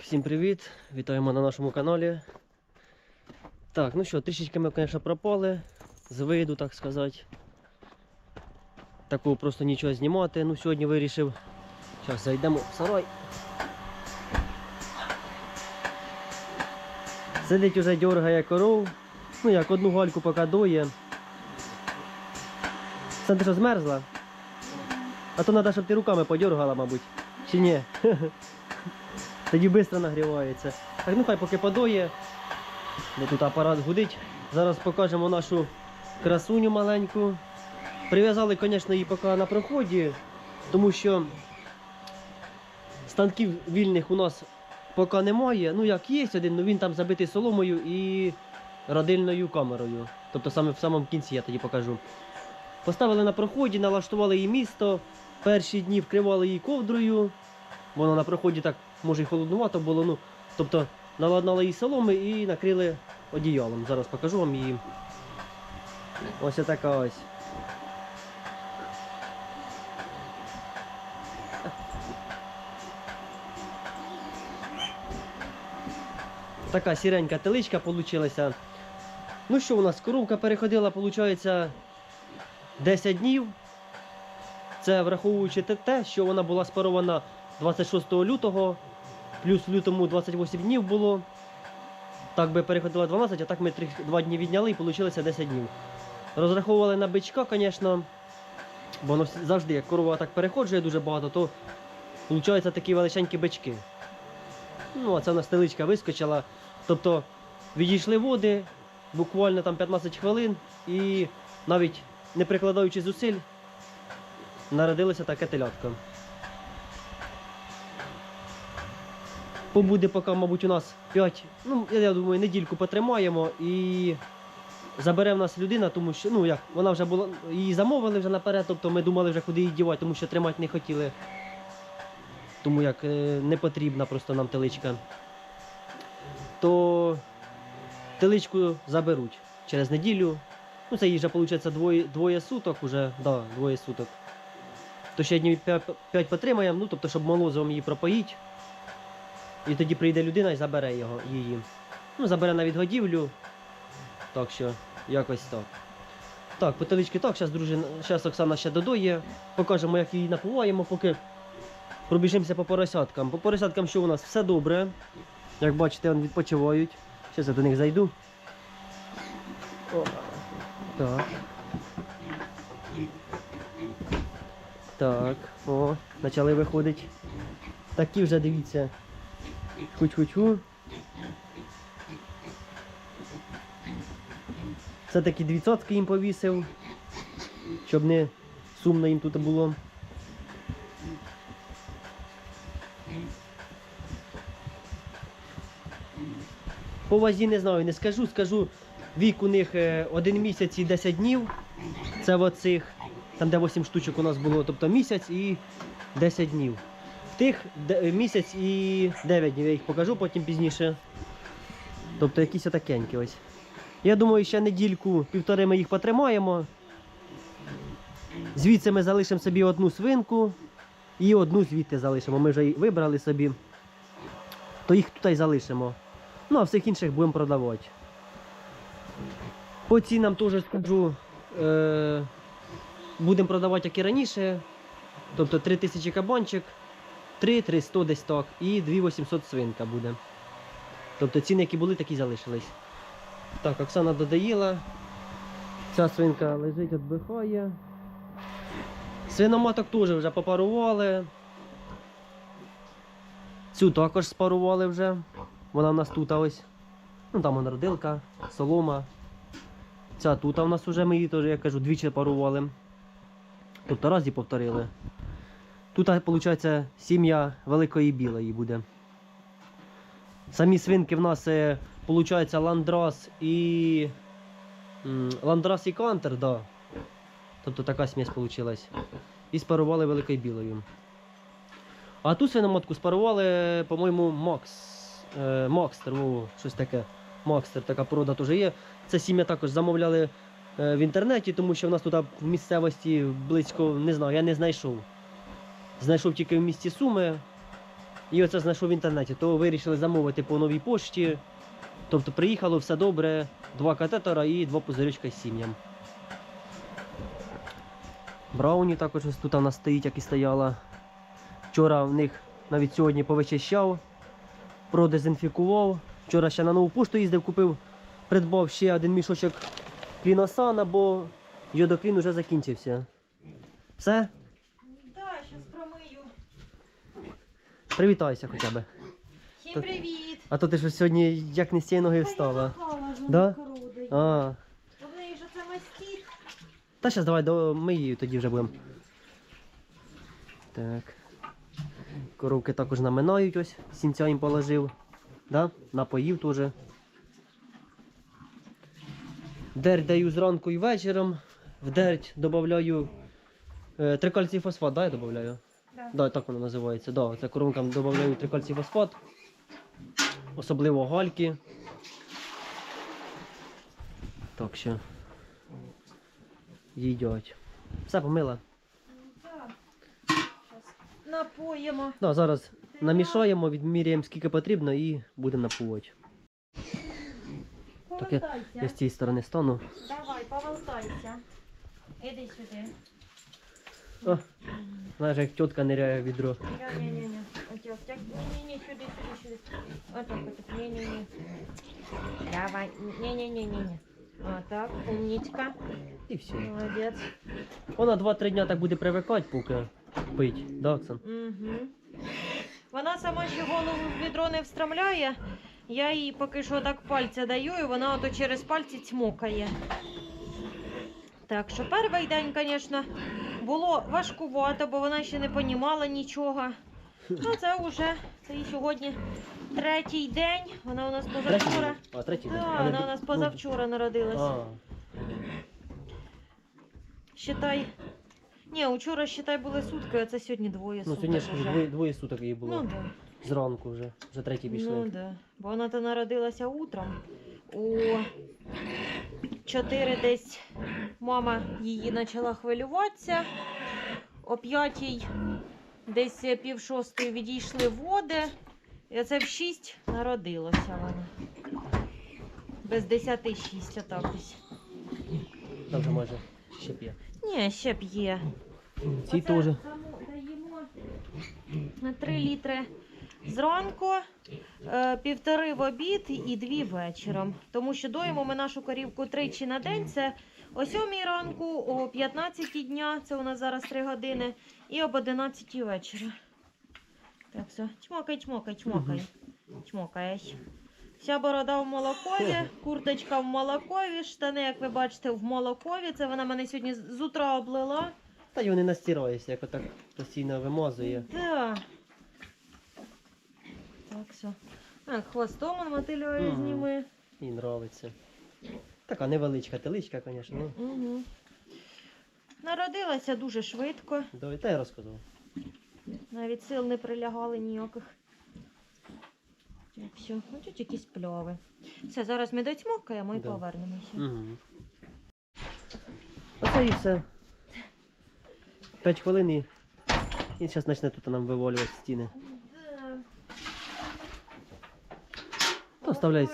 Всім привіт! Вітаємо на нашому каналі. Так, ну що, трішечки ми, звісно, пропали з виду, так сказати. Такого просто нічого знімати. Ну, сьогодні вирішив. Зараз зайдемо в сарай. Сидить уже дергає коров. Ну як одну гальку поки дує. Це ти що змерзла? А то треба, щоб ти руками подергала, мабуть. Чи ні? Тоді швидко нагрівається. Так, ну хай поки подоє. Бо тут апарат гудить. Зараз покажемо нашу красуню маленьку. Прив'язали, звісно, її поки на проході, тому що станків вільних у нас поки немає. Ну як є один, ну він там забитий соломою і родильною камерою. Тобто саме в самому кінці я тоді покажу. Поставили на проході, налаштували її місто. Перші дні вкривали її ковдрою. Воно на проході так може і холоднувато було. Ну, тобто наладнали її соломи і накрили одіялом. Зараз покажу вам її. Ось така ось. Така сіренька теличка получилася. Ну що у нас, коровка переходила, виходить, 10 днів. Це враховуючи те, що вона була спарована 26 лютого, плюс в лютому 28 днів було. Так би переходила 12, а так ми 3, 2 дні відняли і вийшло 10 днів. Розраховували на бичка, звісно, бо воно завжди, як корова так переходжує дуже багато, то виходять такі величенькі бички. Ну, а це у нас теличка вискочила. Тобто відійшли води, буквально там 15 хвилин, і навіть не прикладаючи зусиль, народилося таке телятко. Побуде поки, мабуть, у нас 5, ну, я, думаю, недільку потримаємо і забере в нас людина, тому що, ну як, вона вже була, її замовили вже наперед, тобто ми думали вже куди її дівати, тому що тримати не хотіли. Тому як е, не потрібна просто нам теличка. То теличку заберуть через неділю. Ну, це вже виходить двоє, двоє суток уже, да, двоє суток. То ще днів 5 потримаємо, ну тобто, щоб молозивом її пропоїть. І тоді прийде людина і забере його, її. Ну, забере на відгодівлю. Так що, якось так. Так, потилички так, зараз дружина, зараз Оксана ще додоє. Покажемо, як її напуваємо, поки пробіжимося по поросяткам. По поросяткам що у нас все добре. Як бачите, вони відпочивають. Зараз я до них зайду. О, так. Так, о, почали виходити. Такі вже дивіться. Ху-ху-ху. Це такі дві цацки їм повісив, щоб не сумно їм тут було. По вазі не знаю, не скажу, скажу. Вік у них е, один місяць і 10 днів. Це в оцих, там де 8 штучок у нас було, тобто місяць і 10 днів. Тих місяць і 9 днів, я їх покажу потім пізніше. Тобто якісь отакенькі ось. Я думаю, ще недільку, півтори ми їх потримаємо. Звідси ми залишимо собі одну свинку і одну звідти залишимо. Ми вже вибрали собі. То їх тут і залишимо. Ну, а всіх інших будемо продавати. По цінам теж скажу. Е- будемо продавати, як і раніше. Тобто 3000 кабанчик, 3 300 десь так, і 2800 свинка буде. Тобто ціни, які були, такі залишились. Так, Оксана додаїла. Ця свинка лежить, віддихає. Свиноматок теж вже попарували. Цю також спарували вже. Вона в нас тут ось. Ну там вона родилка, солома. Ця тут у нас вже ми її теж, я кажу, двічі парували. Тобто раз і повторили. Тут, виходить, сім'я великої білої буде. Самі свинки в нас, виходить, ландрас і. Ландрас і кантер, да. Тобто така смесь вийшла. І спарували великою білою. А ту свиноматку спарували, по-моєму, Макс. Е, Макстер, о, щось таке. Макстер, така порода теж є. Це сім'я також замовляли е, в інтернеті, тому що в нас тут в місцевості близько, не знаю, я не знайшов. Знайшов тільки в місті Суми. І оце знайшов в інтернеті, то вирішили замовити по новій пошті. Тобто приїхало все добре, два катетера і два пузирючка з сім'ям. Брауні також ось тут нас стоїть, як і стояла. Вчора в них навіть сьогодні повичищав, продезінфікував. Вчора ще на нову пошту їздив, купив, придбав ще один мішочок кліносана, бо йодоклін вже закінчився. Все? Привітайся хоча б. Всім привіт! А то ти ж сьогодні як не з цієї ноги встала. Да? А. В неї ж це мастіт. та зараз давай до ми її тоді вже будемо. Так. Коровки також наминають ось, сінця їм положив. Да? Напоїв теж. Дерть даю зранку і вечором. В дерть додаю е, трикальцій фосфат, да, я додаю? Да. Да, так воно називається. Да, це коровкам додаю трикальцій фосфат. Особливо гальки. Так що. Їдять. Все помила. Напоїмо. Да, зараз намішаємо, відміряємо скільки потрібно і будемо напувати. Так я, я з цієї сторони стану. Давай, повертайся. Іди сюди. О, знаєш, як тітка ниряє в відро. Так. Ні-ні-ні, сюди, сюди, сюди. Отак, отак. Ні-ні-ні. Давай. Ні-ні-ні-ні. Отак, умничка. І все. Молодець. Вона 2-3 дня так буде привикати, поки пить. Да, Оксан? Угу. Вона сама ще голову в відро не встромляє. Я їй поки що так пальця даю, і вона ото через пальці цмокає. Так що перший день, звісно, було важкувато, бо вона ще не понімала нічого. Ну, це вже це і сьогодні третій день. Вона у нас позавчора. А, третій день. Так, вона у нас ну, позавчора народилася. Считай. Ні, учора, считай, були сутки, а це сьогодні двоє ну сьогодні ж уже. двоє, двоє суток їй було. Ну, да. Зранку вже. Вже третій пішли. Ну да. Бо вона то народилася утром. У 4 десь мама її почала хвилюватися. О 5 десь пів шостої відійшли води. І це в 6 народилася вона. Без 10 6 отак десь. Там вже майже ще п'є. Ні, ще п'є. Ці Оце теж. даємо на 3 літри зранку, е, півтори в обід і дві вечором. Тому що доїмо ми нашу корівку тричі на день. Це о 7 ранку, о 15 дня, це у нас зараз 3 години, і об 11 вечора. Так, все. Чмокай, чмокай, чмокай. Чмокай. Вся борода в молокові, курточка в молокові, штани, як ви бачите, в молокові. Це вона мене сьогодні з утра облила. Та й вони настираються, як отак постійно вимазує. Да. Все. Так, хвостом он мотилює Мгм. зніми. Їй нравиться. Така невеличка теличка, звісно. Ну, Угу. Народилася дуже швидко, давай, та я розказував. навіть сил не прилягали ніяких. Так, все, ну тут якісь пльови. Все, зараз ми доцьмокаємо і Да. повернемося. Угу. Оце і все. 5 хвилин і, і зараз почне тут нам вивалювати стіни. Да. То оставляй,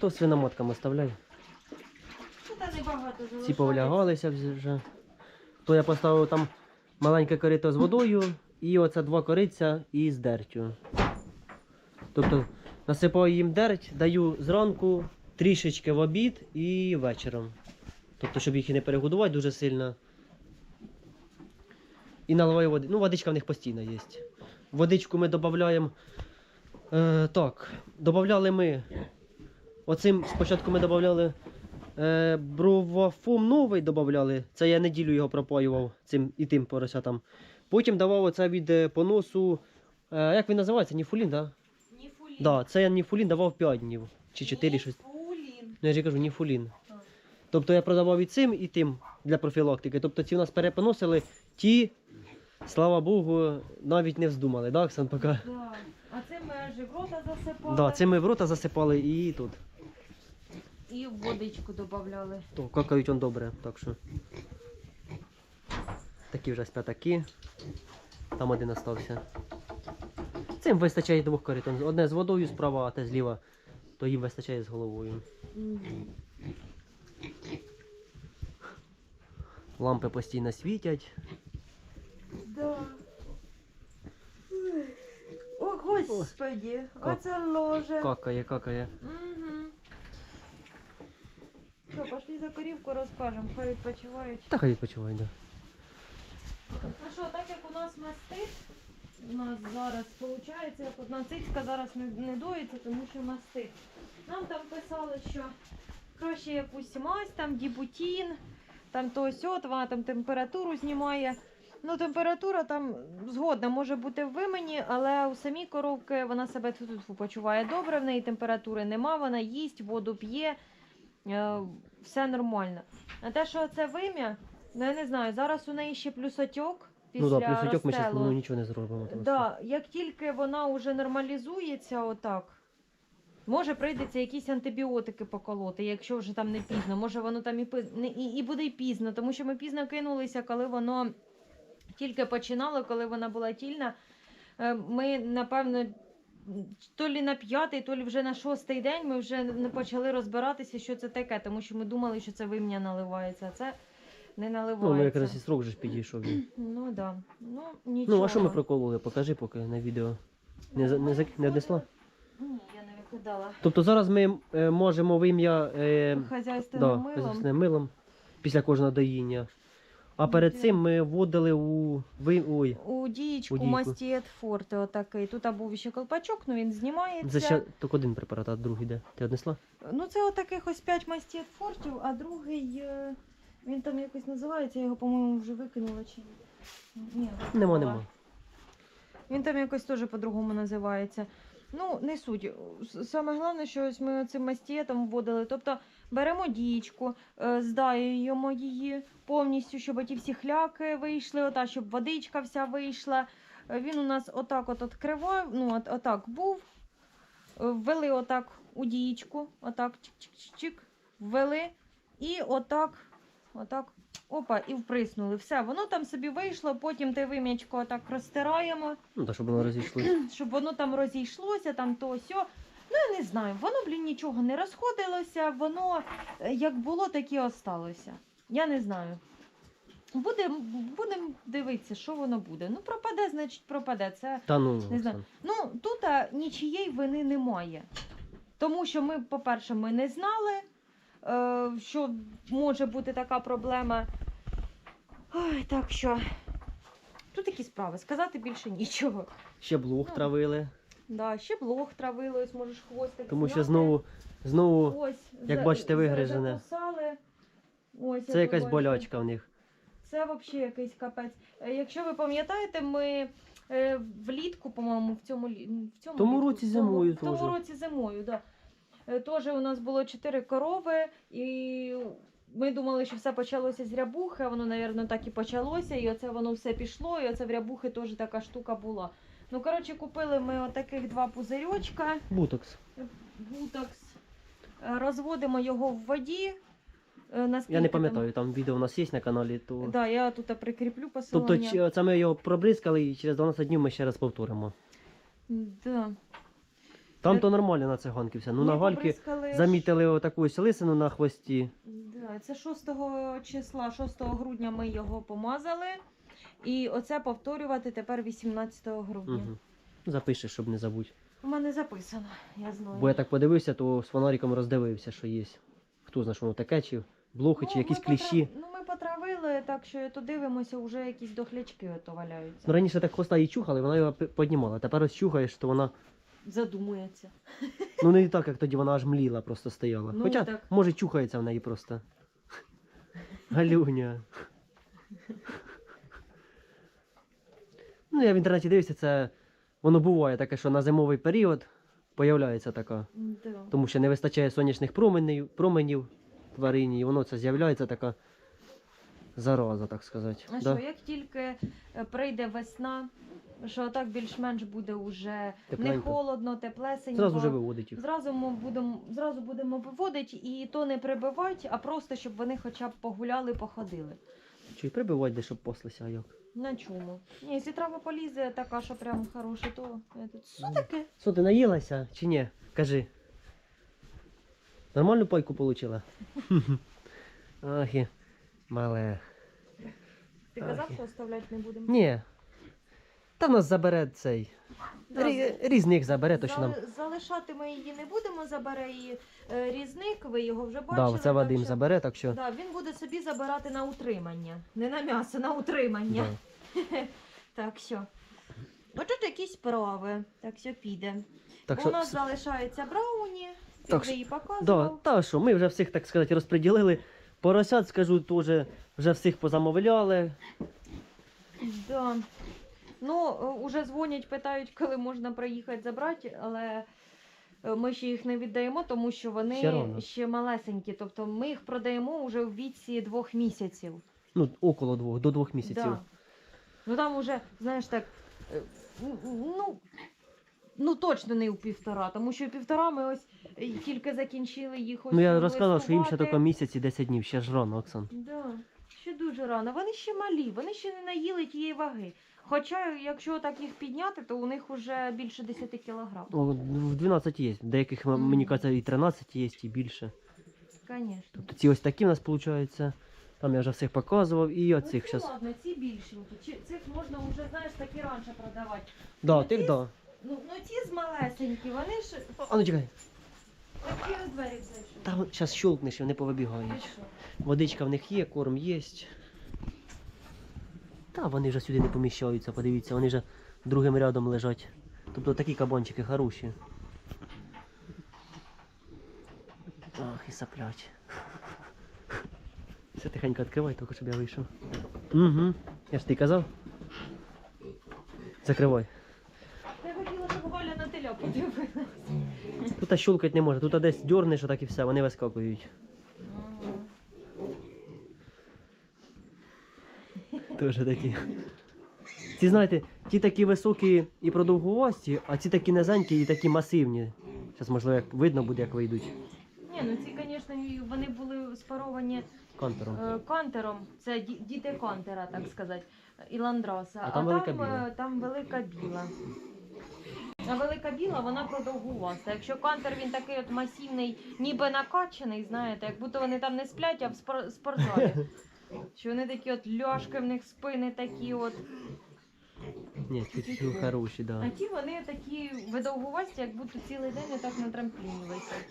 то свиномоткам оставляй. Тут Ці повлягалися вже. То я поставив там маленьке корито з водою і оце два кориця із дертю. Тобто насипаю їм дерть, даю зранку, трішечки в обід і вечором. Тобто, щоб їх і не перегодувати дуже сильно. І наливаю води. Ну, водичка в них постійно є. Водичку ми додаємо. Е, так, додавали ми. Оцим спочатку ми додавали Е, бровафом новий додавали. Це я неділю його пропаював цим і тим поросятам. Потім давав оце від е, поносу. Е, як він називається? Ніфулін, так? Да? Ніфулін. Да, це я ніфулін давав 5 днів. Чи 4 щось. Ніфулін. Ну я ж кажу, ніфулін. Тобто я продавав і цим, і тим для профілактики. Тобто ці у нас перепоносили, ті, слава Богу, навіть не вздумали, так, Оксан, поки? Да. А це ми аж і в рота засипали. Да, це ми в рота засипали і тут. І в водичку додавали. То какають он добре, так що. Такі вже п'ятаки. Там один остався. Цим вистачає двох коритон. Одне з водою справа, а те зліва, то їм вистачає з головою. Лампи постійно світять. Да. О, оце ложе. Какає, какає. Угу. Що, пошли за корівку розкажемо, хай відпочивають. Та хай відпочивай, да. Ну що, так як у нас мастит, у нас зараз виходить, як одна цицька зараз не, не доїться, тому що мастит. Нам там писали, що краще якусь мазь, там дібутін, там то сьо, вона там температуру знімає. Ну, температура там згодна може бути в вимені, але у самій коровки вона себе тут почуває добре, в неї температури нема, вона їсть, воду п'є, е, все нормально. А те, що це вим'я, ну я не знаю, зараз у неї ще плюсотьок після ну так, плюс ми зараз ну, нічого не зробимо. просто. Да, як тільки вона вже нормалізується, отак. Може прийдеться якісь антибіотики поколоти, якщо вже там не пізно. Може воно там і, пиз- і, і буде й пізно, тому що ми пізно кинулися, коли воно тільки починало, коли вона була тільна. Е, Ми, напевно, то лі на п'ятий, то лі вже на шостий день ми вже не почали розбиратися, що це таке, тому що ми думали, що це вим'я наливається, а це не наливається. Ну, якраз і срок же ж підійшов. Ну да. Ну, нічого. Ну, а що ми прокололи? Покажи поки на відео. Не, за- не, зак- не однесла? Ні, я не викидала. Тобто зараз ми е, можемо вим'я е, Хазяйственним да, милом. з милом після кожного доїння. А перед цим ми вводили у ви. Ой, У дієчку У дійку. форте отакий. Тут був ще колпачок, ну він знімається. це ще тільки один препарат, а другий де? Ти однесла? Ну це отаких ось 5 мастієт фортів, а другий, е, він там якось називається, я його, по-моєму, вже викинула чи ні. Ні, Нема, нема. Він там якось теж по-другому називається. Ну, не суть. С- Саме головне, що ось ми цим мастієтом вводили. Тобто беремо дієчку, е, здаюємо її повністю, щоб ті всі хляки вийшли, ота, щоб водичка вся вийшла. Е, Він у нас отак от відкривав, ну от, отак був. Е, Ввели отак у дієчку, отак чик-чик-чик, ввели і отак, отак, опа, і вприснули. Все, воно там собі вийшло, потім те вим'ячко отак розтираємо Ну, так, щоб воно розійшлося. щоб воно там розійшлося, там то сьо. Ну, я не знаю, воно, блін, нічого не розходилося, воно е, як було, так і осталося. Я не знаю. Будемо будем дивитися, що воно буде. Ну, пропаде, значить, пропаде. Це Та ну, Не знаю. Ну, тут а, нічієї вини немає. Тому що ми, по-перше, ми не знали, е, що може бути така проблема. Ой, так що. Тут такі справи, сказати більше нічого. ще блох Ну, травили, Да, ще блох травили, ось можеш хвостик. тому що знову, знову Ось, як за- бачите, вигризене. закусали. Ось, це як ви якась бачите. болячка в них. Це взагалі якийсь капець. Е, Якщо ви пам'ятаєте, ми е, влітку, по-моєму, в цьому лі- в цьому Тому літку, році в тому- зимою в тому теж. році зимою, да. Е, Теж у нас було чотири корови, і ми думали, що все почалося з рябухи, а воно, мабуть, так і почалося, і оце воно все пішло, і оце в рябухи теж така штука була. Ну, коротше, купили ми отаких два пузирьочка, Бутокс. бутокс, Е, розводимо його в воді. Е, наскільки Я не пам'ятаю, там відео у нас є на каналі, то. Да, я тут прикріплю Тобто посилання. чи- це ми його пробризкали і через 12 днів ми ще раз повторимо. Да. Там то нормально на циганки все. Ну Ми на гальки побризкали замітили отаку ось лисину на хвості. Да, це 6 числа, 6 грудня ми його помазали. І оце повторювати тепер 18 грудня. Угу. Запишеш, щоб не забудь. У мене записано, я знаю. Бо я так подивився, то з фонариком роздивився, що є. Хто знає, що воно таке, чи блохи, чи Ну, якісь ми кліщі. потра- Ну, ми потравили, так що то дивимося, вже якісь дохлячки ото валяються. Ну раніше так хвоста її чухали, вона його пи- піднімала. Тепер ось чухаєш, то вона. Задумується. Ну не так, як тоді вона аж мліла, просто стояла. Ну, Хоча, так. може, чухається в неї просто. Галюня. Ну, я в інтернеті дивився, це воно буває таке, що на зимовий період появляється така. Да. Тому що не вистачає сонячних променів, променів тварині, і воно це з'являється така зараза, так сказати. А Да? що, як тільки е, прийде весна, що так більш-менш буде уже не холодно, теплесенько. Зразу вже виводить їх. Зразу ми будемо зразу будемо виводити і то не прибивати, а просто щоб вони хоча б погуляли, походили. Чи прибивати де, щоб паслися, а як? На чому? Ні, якщо трава полізе, така, що прям хороша, то е, тут що таке? Що, ти наїлася чи ні? Кажи. Нормальну пайку получила? Ах, мале. Ти казав, що оставляти не будемо? Ні. Та нас забере цей. Рі- Різник забере, то що нам. Зали- Залишати ми її не будемо, забере її е, різник, ви його вже Да, бачили. це так Вадим що- забере, так що. Да, він буде собі забирати на утримання. Не на м'ясо, на утримання. Да. Так що. Отут якісь справи. Так що піде. Так У що. нас залишається брауні, ти Так вже її Да, показував. та що, ми вже всіх, так сказати, розподілили. Поросят, скажу, теж вже всіх позамовляли. Да. Ну, е, уже дзвонять, питають, коли можна приїхати забрати, але е, ми ще їх не віддаємо, тому що вони Ще рано. ще малесенькі. Тобто ми їх продаємо вже в віці двох місяців. Ну, около двох, до двох місяців. Да. Ну там уже, знаєш так, е, ну, ну точно не у півтора, тому що у півтора ми ось е, тільки закінчили їх ось Ну я розказав, що їм ще листувати. тільки місяць і 10 днів, ще ж рано, Оксан. Да, ще дуже рано. Вони ще малі, вони ще не наїли тієї ваги. Хоча, якщо так їх підняти, то у них вже більше 10 кілограм. О, в 12 є. Деяких, м- мені кажеться, і 13 є, і більше. Звісно. Тобто ці ось такі в нас виходить. Там я вже всіх показував, і оцих ну, зараз. ладно, ці більшенькі. Чи- Цих можна вже, знаєш, такі раніше продавати. Да, ну, тих ці- да. Ну, ну ці з малесенькі, вони ж А ну чекай. такі ось двері зайшли. Та зараз щелкнеш, вони І повибігають. що? Водичка в них є, корм є. Та вони вже сюди не поміщаються, подивіться, вони вже другим рядом лежать. Тобто такі кабанчики хороші. Ах, і саплять. Все тихенько відкривай, тільки щоб я вийшов. Угу. Я ж ти казав. Закривай. Я хотіла, щоб Валя на теля подивилась. Тут щелкать не може, тут десь дьорнеш, так і все, вони вискакують. Тоже такі. Ці, знаєте, ті такі високі і продовгувасті, а ці такі низенькі і такі масивні. Зараз, можливо, як видно буде, як вийдуть Ні, ну ці, звісно, вони були спаровані кантером. е, кантером. Це ді- діти кантера, так сказати, і ландраса. А там велика е, біла. там велика біла. А велика біла, вона продовгуваста. Якщо кантер він такий от масивний, ніби накачаний, знаєте, як будто вони там не сплять, а в спор- спортзалі. Що вони такі от ляшки, в них спини такі от. Ні, ці ці хороші, А да. ті вони такі видовгувасті, як будто цілий день отак на трампліні висять.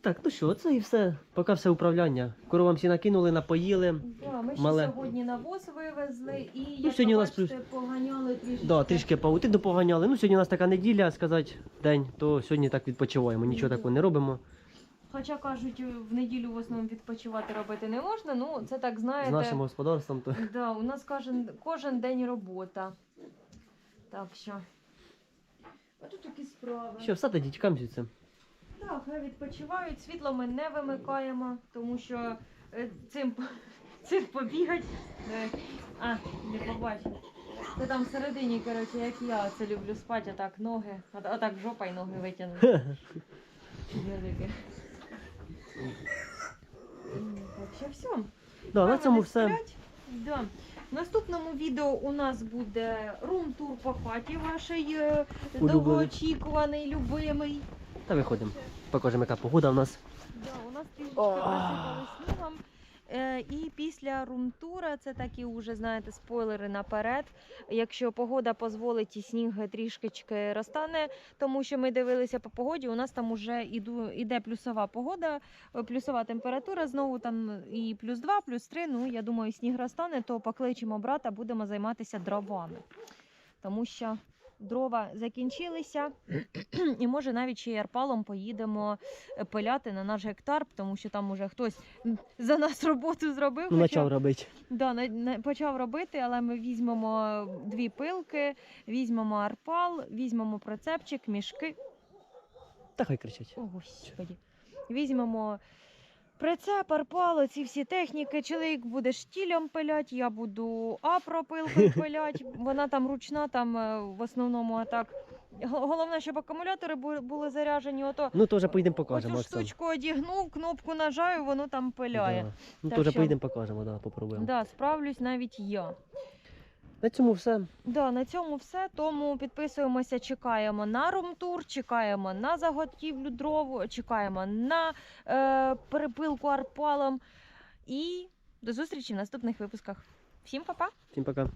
Так, ну що, це і все. Поки все управління. Коровам всі накинули, напоїли. Да, ми ще Мале. сьогодні навоз вивезли і як сьогодні у нас плюс- поганяли трішки. Да, трішки паутину поганяли. Ну, сьогодні у нас така неділя, сказати, день, то сьогодні так відпочиваємо, нічого такого не робимо. Хоча кажуть, в неділю в основному відпочивати робити не можна. Ну це так З знаєте. нашим господарством, то Да, у нас кожен, кожен день робота. Так що. А тут такі справи. що, все тоді тікаємо звідси. Так, хай відпочивають. Світло ми не вимикаємо, тому що е, цим, цим побігать. Е, А, не побачив. Це там всередині, коротше, як я це люблю спати, отак ноги, от- отак жопа й ноги витягнути. Так що все. Да, на цьому все. Да. В наступному відео у нас буде рум-тур по хаті вашій е, довгоочікуваний, любимий. Та виходимо. Покажемо, яка погода в нас. Да, у нас трішечки снігом. Е, і після румтура це такі вже, знаєте, спойлери наперед. Якщо погода дозволить, і сніг трішечки розтане, тому що ми дивилися по погоді. У нас там уже іду, іде плюсова погода, е, плюсова температура, знову там і плюс 2, плюс 3. Ну, я думаю, сніг розтане, то покличемо брата, будемо займатися дровами. Тому що дрова закінчилися, і може навіть ще й арпалом поїдемо е, пиляти на наш гектар, тому що там уже хтось за нас роботу зробив. Ну, хоча- почав робити. Да, на, на, почав робити, але ми візьмемо дві пилки, візьмемо арпал, візьмемо прицепчик, мішки. Та хай кричать. О, господі. Візьмемо прицеп, арпал, ці всі техніки. Чоловік буде штілем пилять, я буду апропилкою пилять. Вона там ручна, там е, в основному так Головне, щоб акумулятори були заряджені. Ото Ну, то вже поїдемо покажемо, оцю штучку одігнув, кнопку нажаю, воно там пиляє. Да. Ну, вже що- поїдемо покажемо, да, попробуємо. Да, справлюсь навіть я. На цьому все. Да, на цьому все. Тому підписуємося, чекаємо на румтур, чекаємо на заготівлю дров, чекаємо на е, перепилку арпалом. І до зустрічі в наступних випусках. Всім па-па! Всім пока.